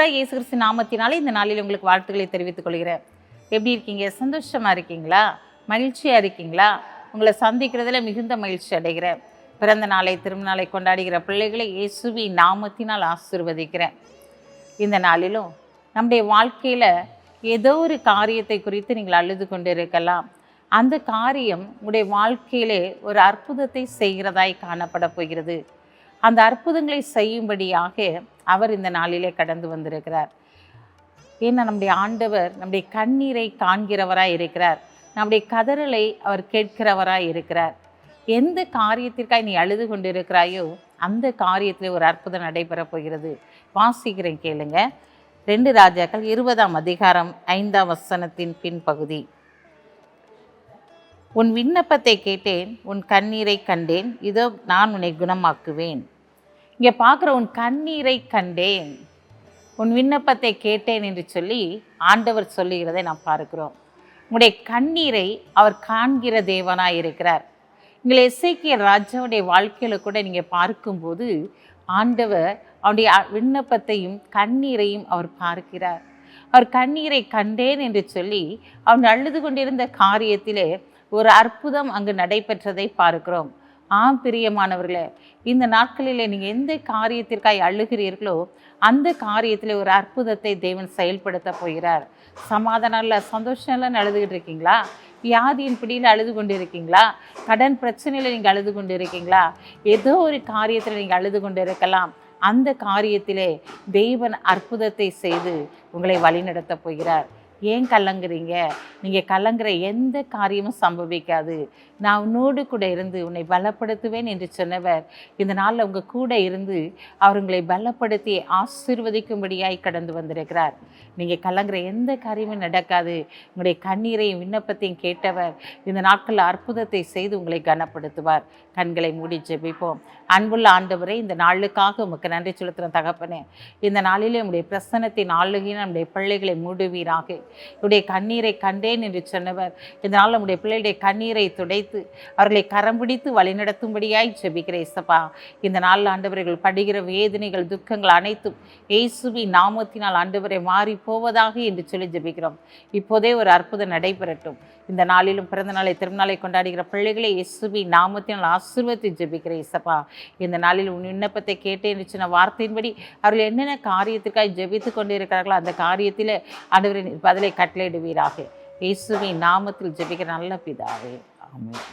ஆண்டவராக இயேசு கிறிஸ்து நாமத்தினாலே இந்த நாளில் உங்களுக்கு வாழ்த்துக்களை தெரிவித்துக் கொள்கிறேன். எப்படி இருக்கீங்க? சந்தோஷமாக இருக்கீங்களா? மகிழ்ச்சியாக இருக்கீங்களா? உங்களை சந்திக்கிறதுல மிகுந்த மகிழ்ச்சி அடைகிறேன். பிறந்த நாளை திருமணாலை கொண்டாடுகிற பிள்ளைகளை இயேசுவி நாமத்தினால் ஆசிர்வதிக்கிறேன். இந்த நாளிலும் நம்முடைய வாழ்க்கையில் ஏதோ ஒரு காரியத்தை குறித்து நீங்கள் அழுது கொண்டு இருக்கலாம் அந்த காரியம் உங்களுடைய வாழ்க்கையிலே ஒரு அற்புதத்தை செய்கிறதாய் காணப்பட போகிறது. அந்த அற்புதங்களை செய்யும்படியாக அவர் இந்த நாளிலே கடந்து வந்திருக்கிறார். ஏன்னா நம்முடைய ஆண்டவர் நம்முடைய கண்ணீரை காண்கிறவராய் இருக்கிறார். நம்முடைய கதறலை அவர் கேட்கிறவராய் இருக்கிறார். எந்த காரியத்திற்காக நீ அழுது கொண்டிருக்கிறாயோ அந்த காரியத்தில் ஒரு அற்புதம் நடைபெறப் போகிறது. வாசிக்கிறேன் கேளுங்க. ரெண்டு ராஜாக்கள் இருபதாம் அதிகாரம் ஐந்தாம் வசனத்தின் பின்பகுதி. உன் விண்ணப்பத்தை கேட்டேன் உன் கண்ணீரை கண்டேன் இதோ நான் உன்னை குணமாக்குவேன். இங்கே பார்க்குற உன் கண்ணீரை கண்டேன். உன் விண்ணப்பத்தை கேட்டேன் என்று சொல்லி ஆண்டவர் சொல்லுகிறதை நாம் பார்க்கிறோம். உங்களுடைய கண்ணீரை அவர் காண்கிற தேவனாக இருக்கிறார். எங்களை இசைக்கிய ராஜாவுடைய வாழ்க்கையில் கூட நீங்கள் பார்க்கும்போது ஆண்டவர் அவருடைய விண்ணப்பத்தையும் கண்ணீரையும் அவர் பார்க்கிறார். அவர் கண்ணீரை கண்டேன் என்று சொல்லி அவன் அழுது கொண்டிருந்த காரியத்திலே ஒரு அற்புதம் அங்கு நடைபெற்றதை பார்க்கிறோம். ஆ பிரியமானவர்களே இந்த நாட்களிலே நீங்கள் எந்த காரியத்திற்காய் அழுகிறீர்களோ அந்த காரியத்தில் ஒரு அற்புதத்தை தேவன் செயல்படுத்த போகிறார். சமாதானம் இல்லை சந்தோஷம் இல்லைன்னு அழுதுகிட்டு இருக்கீங்களா? வியாதியின் பிடியில் அழுது கொண்டு இருக்கீங்களா கடன் பிரச்சனையில் நீங்கள் அழுது கொண்டு இருக்கீங்களா ஏதோ ஒரு காரியத்தில் நீங்கள் அழுது கொண்டு இருக்கலாம் அந்த காரியத்திலே தெய்வன் அற்புதத்தை செய்து உங்களை வழிநடத்தப் போகிறார். ஏன் கலங்குறீங்க? நீங்கள் கலங்குற எந்த காரியமும் சம்பவிக்காது. நான் உன்னோடு கூட இருந்து உன்னை பலப்படுத்துவேன் என்று சொன்னவர் இந்த நாளில் உங்கள் கூட இருந்து அவர் உங்களை பலப்படுத்தி ஆசிர்வதிக்கும்படியாய் கடந்து வந்திருக்கிறார். நீங்கள் கலங்குற எந்த காரியமும் நடக்காது. உங்களுடைய கண்ணீரையும் விண்ணப்பத்தையும் கேட்டவர் இந்த நாட்களில் அற்புதத்தை செய்து உங்களை கனப்படுத்துவார். கண்களை மூடி ஜெபிப்போம். அன்புள்ள ஆண்டவரே இந்த நாளுக்காக உமக்கு நன்றி செலுத்துகிற தகப்பனே. இந்த நாளிலே உங்களுடைய பிரசனத்தின் ஆளுகையின் நம்முடைய பிள்ளைகளை மூடுவீராக. உடைய கண்ணீரை கண்டேன் என்று சொன்னவர். இந்த நம்முடைய பிள்ளைகளுடைய கண்ணீரை துடைத்து அவர்களை கரம் பிடித்து வழிநடத்தும்படியாய் ஜெபிக்கிறேன் இசப்பா இந்த நாளில் ஆண்டவர்கள் படுகிற வேதனைகள் துக்கங்கள் அனைத்தும் இயேசுவி நாமத்தினால் ஆண்டவரை மாறி போவதாக என்று சொல்லி ஜெபிக்கிறோம். இப்போதே ஒரு அற்புதம் நடைபெறட்டும். இந்த நாளிலும் பிறந்த நாளை திருநாளை கொண்டாடுகிற பிள்ளைகளை இயேசுவி நாமத்தினால் ஆசீர்வதித்து ஜபிக்கிற இசப்பா இந்த நாளில் உன் விண்ணப்பத்தை கேட்டேன் என்று சொன்ன வார்த்தையின்படி அவர்கள் என்னென்ன காரியத்திற்காக ஜெபித்து கொண்டு இருக்கிறார்களோ அந்த காரியத்தில் ஆண்டவரின் பதிலை கட்டளையிடுவீராக. இயேசுவின் நாமத்தில் ஜெபிக்கிற நல்ல பிதாவே. ஆமாம்